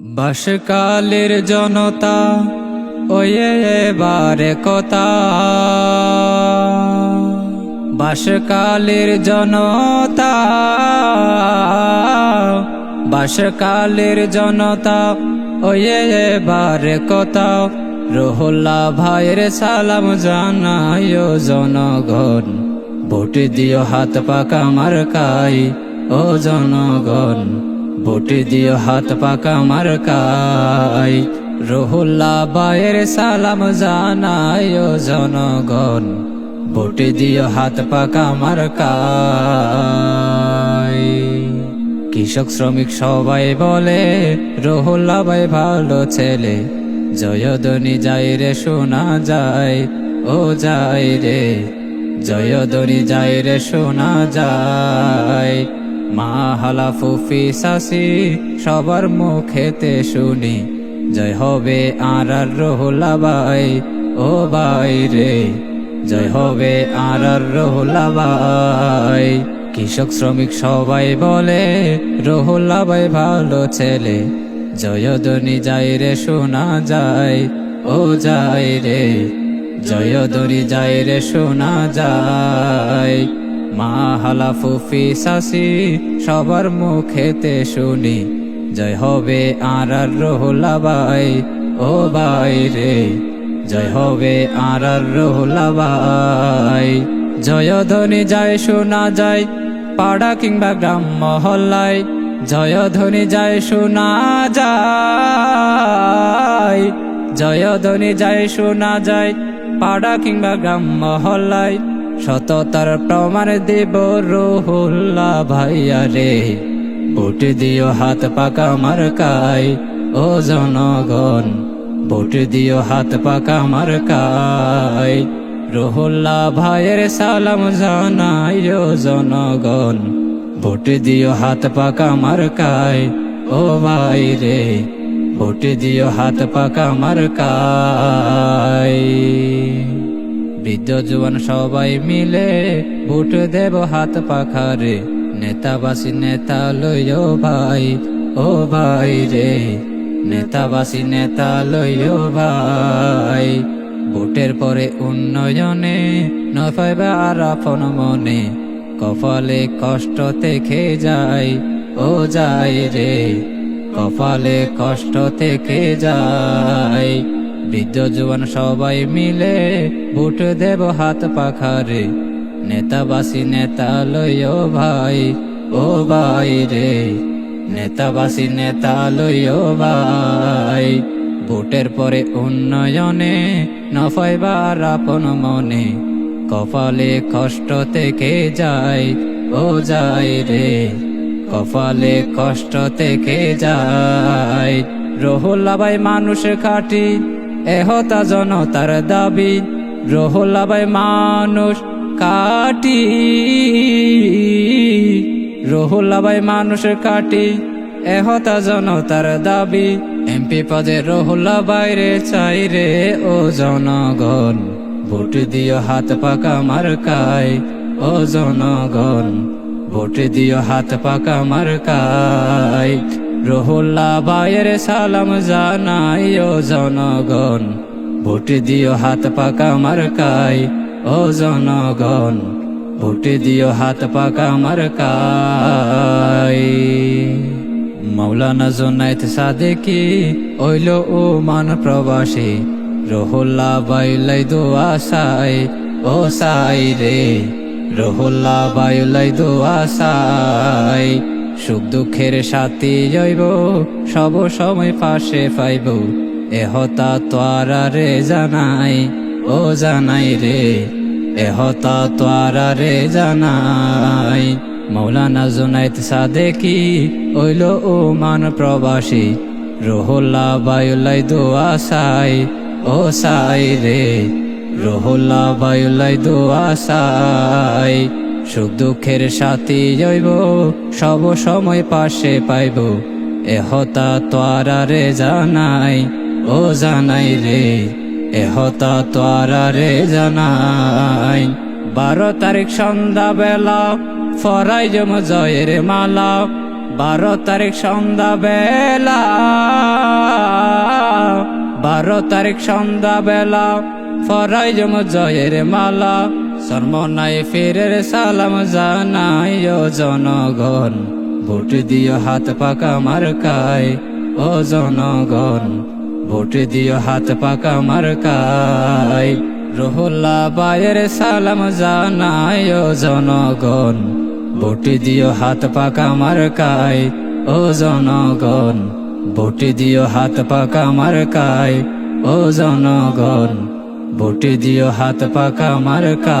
বাসকালের জনতা way এবারে কথা বাসকালের জনতা বাসকালের জনতা way এবারে কথা রোহল্লা ভাইয়ের সালাম জানায় জনগণ, ভোট দিও হাত পাকা মার কাই ও জনগণ। ভোট দিও হাত পাকা মার কাই রোহুল্লা বায়ের সালাম জানাই ও জনগণ ভোট দিও হাত পাকা মার কাই কৃষক, শ্রমিক সবাই বলে রোহুল্লা ভাই ভালো ছেলে জয়দনি যাই রে, শোনা যায়, ও যাই রে। জয়দনি যাই রে, শোনা যায়। মা হালা ফুফি শাসি সবার মুখেতে শুনি। জয় হবে আর আর রহুলা বাই ও বাই রে। জয় হবে আর আর রহুলা বাই কৃষক, শ্রমিক সবাই বলে রহুল্লা বাই ভালো ছেলে। জয়দনি যাই রে শোনা যায় ও যাই রে। জয়দনি যাই রে শোনা যায় মা হালা ফুফি শাসি সবার মুখেতে শুনি। জয় হবে আর আর রহুলা বাই ও বাই রে। জয় হবে আর আর রহুলা বাই জয়ধ্বনি যায় শোনা যায়, পাড়া কিংবা গ্রাম মহল্লায়। জয়ধ্বনি যায় শোনা যায় জয়ধ্বনি যায় শোনা যায়, পাড়া কিংবা গ্রাম মহল্লায়। সততার প্রমাণ দেব রোহুল্লা ভাইয়া রে। ভোট দিও হাত পাকা মার কাই ও জনগণ ভোট দিও হাত পাকা মার কাই রোহুল্লা ভাইয়ের সালাম জানাই ও জনগণ ভোট দিও হাত পাকা মার কাই ও ভাই রে। ভোট দিও হাত পাকা মার কাই বৃদ্ধ জুয়ান সবাই মিলে ভোট দেব হাত পাখারে। নেতাবাসী নেতা লইও ভাই, ও ভাই রে। নেতাবাসী নেতা লইও ভাই ভোটের পরে উন্নয়নে নফাইবে মনে। কপালে কষ্ট থেকে যায় ও যায় রে। কপালে কষ্ট থেকে যায় বৃদ্ধ জুয়ান সবাই মিলে ভোট দেব হাত পাখারে। নেতাবাসী নেতা লইও ভাই, ও ভাই রে। নেতাবাসী নেতা লইও ভাই ভোটের পরে উন্নয়নে নফাইবার আপন মনে। কপালে কষ্ট থেকে যায় ও যায় রে। কপালে কষ্ট থেকে যায় রহুল্লাবাই মানুষ খাটি এহতা জনতার দাবি রহুল্লাবাই মানুষ কাটি। রহুল্লাবাই মানুষ কাটি, এহতা জনতার দাবি। এমপি পদে রহুল্লা বাইরে চাই রে ও জনগণ, ভোট দিও হাত পাকা মার কাই ও জনগণ, ভোট দিও হাত পাকা মার কাই রহুল্লা বাইর সালাম জানাই ও জনগণ। ভোট দিও হাত পাকা মার কাই ও জনগণ। ভোট দিও হাত পাকা মার কাই মৌলানা জোনাইত সাদেকি ওইল ও মান প্রবাসী। রহুল্লা বাইলাই দোয়া সাই ও সাই রে। রহুল্লা বাইলাই দোয়া সাই সুখ দুঃখের সাথী জৈব সব সময় পাশে পাইব। এহতা তোয়ারা রে জানাই, ও জানাই রে। এহতা তোয়ারা রে জানাই, মৌলানা জুনাইত সাদেকি ওইল ও মান প্রবাসী। রোহল্লা বায়ুলাই দোয়া সাই ও সাই রে। রোহল্লা বায়ুলাই দোয়া সাই সুখ দুঃখের সাথী জৈব সব সময় পাশে পাইব। এ এহতা তোয়ারা রে জানাই, ও জানাই রে, এ এহতা তোয়ারা রে জানাই। বারো তারিখ সন্ধ্যা বেলা ফরাই জম জয়ের মালা, বারো তারিখ সন্ধ্যা বেলা বারো তারিখ সন্ধ্যা বেলা ফরাই জম জয়ের মালা সর্বনাই ফিরের সালাম জানাই ও জনগণ। ভোট দিও হাত পাকা মার্কায়, ও জনগণ। ভোট দিও হাত পাকা মার্কায়। রহুল্লা বায়ের সালাম জানাই ও জনগণ। ভোট দিও হাত পাকা মার্কায়, ও জনগণ। ভোট দিও হাত পাকা মার্কায়, ও জনগণ। ভোট দিও হাত পাকা মার্কায়